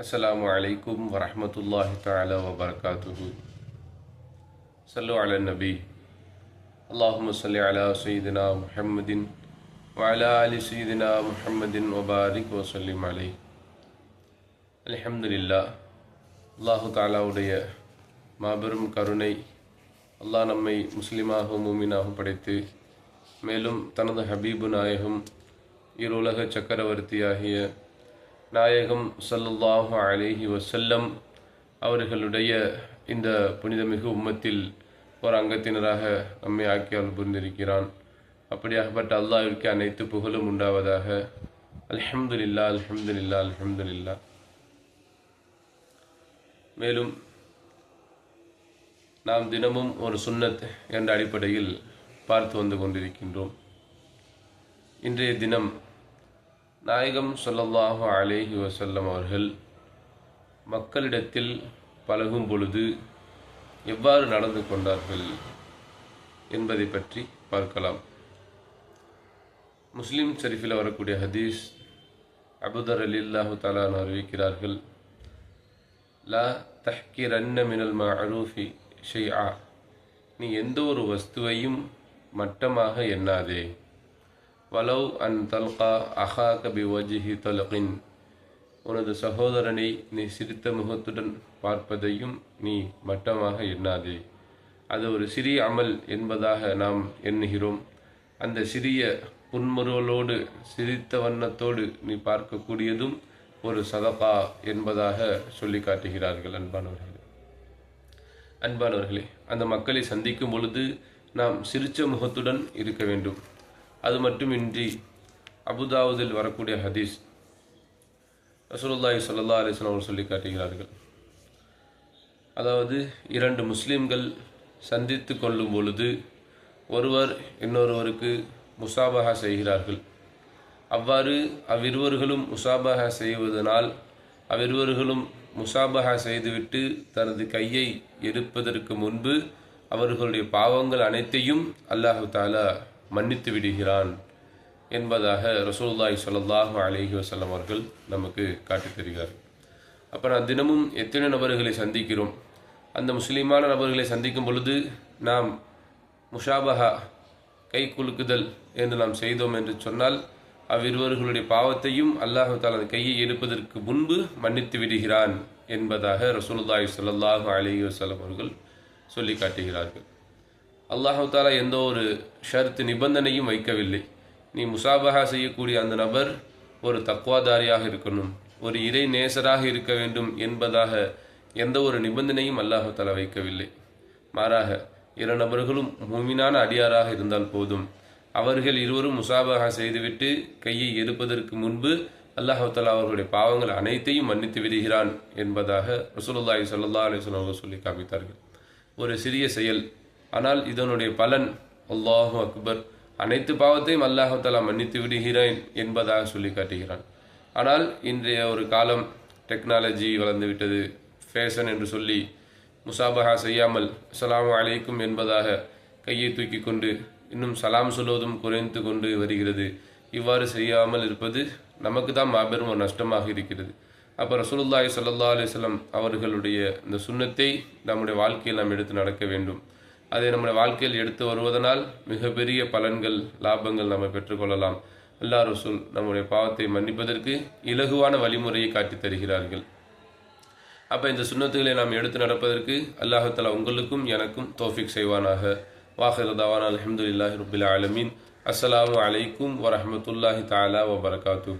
السلام عليكم ورحمة الله تعالى وبركاته صلوا على النبي اللهم صل على سيدنا محمد وعلى آل سيدنا محمد وبارك وسلم عليه الحمد لله அல்லாஹு தாலாவுடைய மாபெரும் கருணை அல்லாஹ் நம்மை முஸ்லிமாக மூமினாக படைத்து மேலும் தனது ஹபீபு நாயகம் இருலக சக்கரவர்த்தியாகிய நாயகம் சல்லுல்லாஹு அலேஹி வசல்லம் அவர்களுடைய இந்த புனிதமிகு உம்மத்தில் ஒரு அங்கத்தினராக நம்மை ஆக்கியால் புரிந்திருக்கிறான். அப்படியாகப்பட்ட அல்லாவிற்கு அனைத்து புகழும் உண்டாவதாக. அல்ஹம்துலில்லா அல்ஹம்துலில்லா அல்ஹம்துலில்லா மேலும் நாம் தினமும் ஒரு சுன்னத் என்ற அடிப்படையில் பார்த்து வந்து கொண்டிருக்கின்றோம். இன்றைய தினம் நாயகம் சொல்லல்லாஹு அலேஹி வசல்லம் அவர்கள் மக்களிடத்தில் பழகும் பொழுது எவ்வாறு நடந்து கொண்டார்கள் என்பதை பற்றி பார்க்கலாம். முஸ்லிம் ஷரீஃபில் வரக்கூடிய ஹதீஸ் அபுதர் அலில்லாஹு தாலான் அறிவிக்கிறார்கள் லா தஹ்கிரன்ன மினல் மஅரூஃபி ஆ நீ எந்த ஒரு வஸ்துவையும் மட்டமாக எண்ணாதே. வலவ் அன் தல்கா அஹா கபி வஜிஹி தலகின். உனது சகோதரனை நீ சிரித்த முகத்துடன் பார்ப்பதையும் நீ மட்டமாக எண்ணாதே. அது ஒரு சிறிய அமல் என்பதாக நாம் எண்ணுகிறோம். அந்த சிறிய புன்முறுவலோடு சிரித்த வண்ணத்தோடு நீ பார்க்கக்கூடியதும் ஒரு சதகா என்பதாக சொல்லி காட்டுகிறார்கள் அன்பானவர்களே. அன்பானவர்களே அந்த மக்களை சந்திக்கும் பொழுது நாம் சிரித்த முகத்துடன் இருக்க வேண்டும். அது மட்டுமின்றி அபுதாவுதில் வரக்கூடிய ஹதீஸ் ரசூலுல்லாஹி ஸல்லல்லாஹு அலிஸ்லாம் அவர் சொல்லி காட்டுகிறார்கள். அதாவது இரண்டு முஸ்லீம்கள் சந்தித்து கொள்ளும் பொழுது ஒருவர் இன்னொருவருக்கு முசாபஹா செய்கிறார்கள். அவ்வாறு அவ்விருவர்களும் முசாபகா செய்வதனால் அவ்விருவர்களும் முசாபஹா செய்துவிட்டு தனது கையை எடுப்பதற்கு முன்பு அவர்களுடைய பாவங்கள் அனைத்தையும் அல்லாஹு தாலா மன்னித்து விடுகிறான் என்பதாக ரசூல்லாய் சொல்லல்லாஹு அலைஹி வசல்லம் அவர்கள் நமக்கு காட்டித் தருகிறார். அப்போ நான் தினமும் எத்தனை நபர்களை சந்திக்கிறோம்? அந்த முஸ்லீமான நபர்களை சந்திக்கும் பொழுது நாம் முஷாபஹா கை குலுக்குதல் என்று நாம் செய்தோம் என்று சொன்னால் அவ்விருவர்களுடைய பாவத்தையும் அல்லாஹு தாலா அந்த கையை எடுப்பதற்கு முன்பு மன்னித்து விடுகிறான் என்பதாக ரசூலுல்லாஹி ஸல்லல்லாஹு அலைஹி வசலம் அவர்கள் சொல்லி காட்டுகிறார்கள். அல்லாஹு தாலா எந்த ஒரு ஷர்த்து நிபந்தனையும் வைக்கவில்லை. நீ முசாபஹா செய்யக்கூடிய அந்த நபர் ஒரு தக்குவாதாரியாக இருக்கணும் ஒரு இறை நேசராக இருக்க வேண்டும் என்பதாக எந்த ஒரு நிபந்தனையும் அல்லாஹு தாலா வைக்கவில்லை. மாறாக இரு நபர்களும் மூமினான அடியாராக இருந்தால் போதும். அவர்கள் இருவரும் முசாபஹா செய்துவிட்டு கையை எடுப்பதற்கு முன்பு அல்லாஹு தாலா அவர்களுடைய பாவங்கள் அனைத்தையும் மன்னித்து விடுகிறான் என்பதாக ரசூலுல்லாஹி ஸல்லல்லாஹு அலைஹி அவர்கள் சொல்லி காமித்தார்கள். ஒரு சிறிய செயல் ஆனால் இதனுடைய பலன் அல்லாஹு அக்பர். அனைத்து பாவத்தையும் அல்லாஹாலா மன்னித்து விடுகிறேன் என்பதாக சொல்லி காட்டுகிறான். ஆனால் இன்றைய ஒரு காலம் டெக்னாலஜி வளர்ந்துவிட்டது ஃபேஷன் என்று சொல்லி முசாபஹா செய்யாமல் சலாம் அலைக்கும் என்பதாக கையை தூக்கி கொண்டு இன்னும் சலாம் சொல்வதும் குறைந்து கொண்டு வருகிறது. இவ்வாறு செய்யாமல் இருப்பது நமக்கு தான் மாபெரும் ஒரு நஷ்டமாக இருக்கிறது. அப்போ ரசூலுல்லாய் சல்லா அலைஹி அவர்களுடைய இந்த சுண்ணத்தை நம்முடைய வாழ்க்கையில் நாம் எடுத்து நடக்க வேண்டும். அதை நம்முடைய வாழ்க்கையில் எடுத்து வருவதனால் மிகப்பெரிய பலன்கள் லாபங்கள் நம்ம பெற்றுக்கொள்ளலாம். அல்லா ரசூல் நம்முடைய பாவத்தை மன்னிப்பதற்கு இலகுவான வழிமுறையை காட்டித் தருகிறார்கள். அப்போ இந்த சுண்ணத்துகளை நாம் எடுத்து நடப்பதற்கு அல்லாஹாலா உங்களுக்கும் எனக்கும் தோஃபிக் செய்வானாக. வாஹிரதாவான் அலமதுல்லாஹி ரபுல் ஆலமீன். அஸ்லாம் அலைக்கும் வரமத்துல்லாஹி தாலா வபரகாத்து